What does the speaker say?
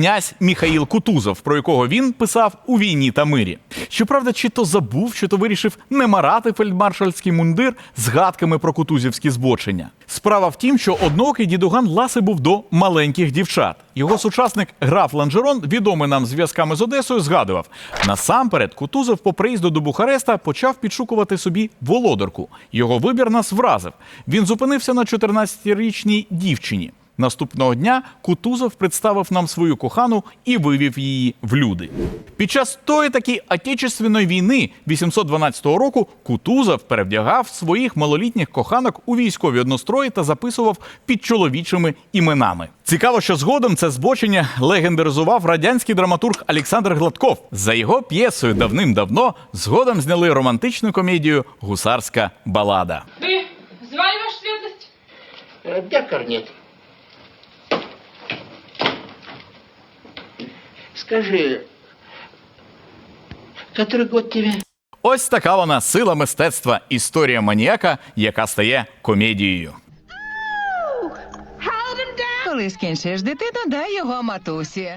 Князь Міхаїл Кутузов, про якого він писав у війні та мирі. Щоправда, чи то забув, чи то вирішив не марати фельдмаршальський мундир згадками про кутузівські збочення. Справа в тім, що одноокий дідуган ласи був до маленьких дівчат. Його сучасник граф Ланжерон, відомий нам зв'язками з Одесою, згадував: насамперед Кутузов по приїзду до Бухареста почав підшукувати собі володарку. Його вибір нас вразив. Він зупинився на 14-річній дівчині. Наступного дня Кутузов представив нам свою кохану і вивів її в люди. Під час тої таки Отечественної війни 812 року Кутузов перевдягав своїх малолітніх коханок у військові однострої та записував під чоловічими іменами. Цікаво, що згодом це збочення легендаризував радянський драматург Олександр Гладков. За його п'єсою давним-давно згодом зняли романтичну комедію Гусарська балада. Вы звали вашу светлость? Э, Где Скажи, который год тебе? Ось така вона сила мистецтва, історія маніяка, яка стає комедією. Коли скінчиш дитину, дай його матусі.